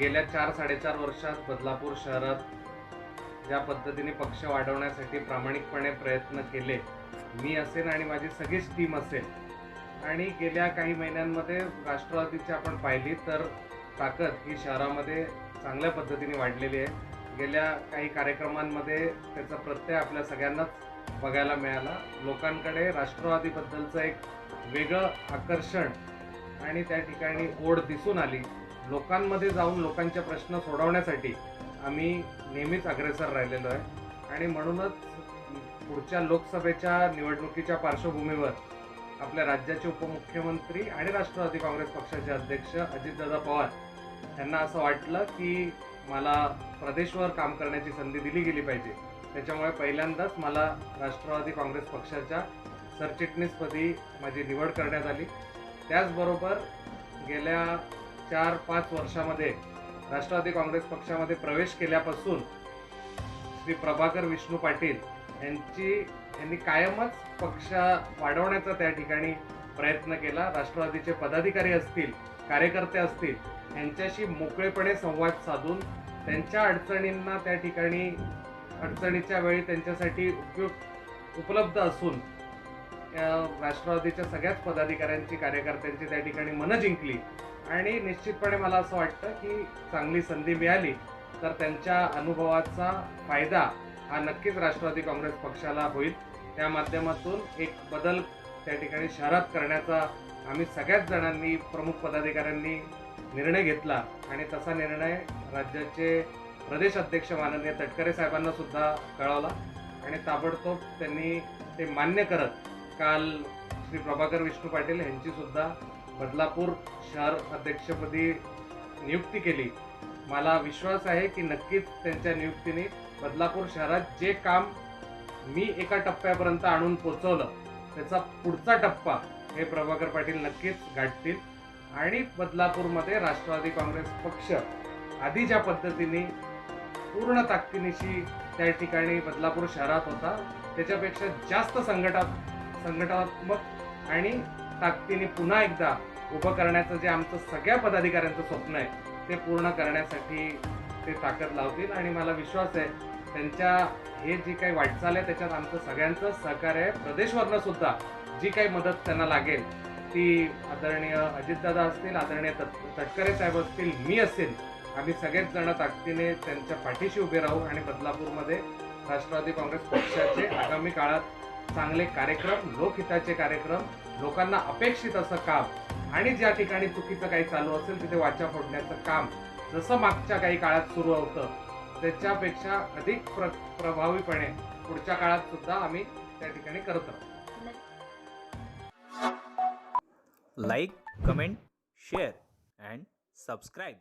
गेल्या चार साडेचार वर्षात बदलापूर शहरात ज्या पद्धतीने पक्ष वाढवण्यासाठी प्रामाणिकपणे प्रयत्न केले मी असेल आणि माझी सगळीच टीम असेल. आणि गेल्या काही महिन्यांमध्ये राष्ट्रवादीची आपण पाहिली तर ताकद ही शहरामध्ये चांगल्या पद्धतीने वाढलेली आहे. गेल्या काही कार्यक्रमांमध्ये त्याचा प्रत्यय आपल्या सगळ्यांनाच बघायला मिळाला. लोकांकडे राष्ट्रवादीबद्दलचं एक वेगळं आकर्षण आणि त्या ठिकाणी ओढ दिसून आली. लोकांमध्ये जाऊन लोकांचे प्रश्न सोडवण्यासाठी आम्ही नेहमीच अग्रेसर राहिलेलो आहे. आणि म्हणूनच पुढच्या लोकसभेच्या निवडणुकीच्या पार्श्वभूमीवर आपल्या राज्याचे उपमुख्यमंत्री आणि राष्ट्रवादी काँग्रेस पक्षाचे अध्यक्ष अजितदादा पवार यांना असं वाटलं की मला प्रदेशवर काम करण्याची संधी दिली गेली पाहिजे. त्याच्यामुळे पहिल्यांदाच मला राष्ट्रवादी काँग्रेस पक्षाच्या सरचिटणीसपदी माझी निवड करण्यात आली. त्याचबरोबर गेल्या चार पाच वर्षामध्ये राष्ट्रवादी काँग्रेस पक्षामध्ये प्रवेश केल्यापासून श्री प्रभाकर विष्णू पाटील यांची यांनी कायमच पक्ष वाढवण्याचा त्या ठिकाणी प्रयत्न केला. राष्ट्रवादीचे पदाधिकारी असतील कार्यकर्ते असतील यांच्याशी मोकळेपणे संवाद साधून त्यांच्या अडचणींना त्या ठिकाणी अडचणीच्या वेळी त्यांच्यासाठी उपयुक्त उपलब्ध असून राष्ट्रवादीच्या सगळ्याच पदाधिकाऱ्यांची कार्यकर्त्यांची त्या ठिकाणी मनं जिंकली. आणि निश्चितपणे मला असं वाटतं की चांगली संधी मिळाली तर त्यांच्या अनुभवाचा फायदा हा नक्कीच राष्ट्रवादी काँग्रेस पक्षाला होईल. त्या माध्यमातून एक बदल त्या ठिकाणी शहरात करण्याचा आम्ही सगळ्याच जणांनी प्रमुख पदाधिकाऱ्यांनी निर्णय घेतला. आणि तसा निर्णय राज्याचे प्रदेश अध्यक्ष माननीय तटकरे साहेबांना सुद्धा कळवला. आणि ताबडतोब त्यांनी ते मान्य करत काल श्री प्रभाकर विष्णू पाटील यांची सुद्धा बदलापूर शहर अध्यक्षपदी नियुक्ती केली. मला विश्वास आहे की नक्कीच त्यांच्या नियुक्तीने बदलापूर शहरात जे काम मी एका टप्प्यापर्यंत आणून पोचवलं त्याचा पुढचा टप्पा हे प्रभाकर पाटील नक्कीच गाठतील. आणि बदलापूरमध्ये राष्ट्रवादी काँग्रेस पक्ष आधी ज्या पद्धतीने पूर्ण ताकदीनिशी त्या ठिकाणी बदलापूर शहरात होता त्याच्यापेक्षा जास्त संघटा संघटनात्मक आणि ताकदीने पुन्हा एकदा उभं करण्याचं जे आमचं सगळ्या पदाधिकाऱ्यांचं स्वप्न आहे ते पूर्ण करण्यासाठी ते ताकद लावतील आणि मला विश्वास आहे त्यांच्या हे जी काही वाटचाल आहे त्याच्यात आमचं सगळ्यांचं सहकार्य आहे. प्रदेशवरनं सुद्धा जी काही मदत त्यांना लागेल ती आदरणीय अजितदादा असतील आदरणीय तट- तटकरे साहेब असतील मी असेल आम्ही सगळेच जण ताकदीने त्यांच्या पाठीशी उभे राहू आणि बदलापूरमध्ये राष्ट्रवादी काँग्रेस पक्षाचे आगामी काळात चांगले कार्यक्रम लोकहिताचे कार्यक्रम लोकांना अपेक्षित असं काम आणि ज्या ठिकाणी चुकीचं काही चालू असेल तिथे वाचा फोडण्याचं काम जसं मागच्या काही काळात सुरू होतं त्याच्यापेक्षा अधिक प्र प्रभावीपणे पुढच्या काळात सुद्धा आम्ही त्या ठिकाणी करत आहोत like comment share and subscribe.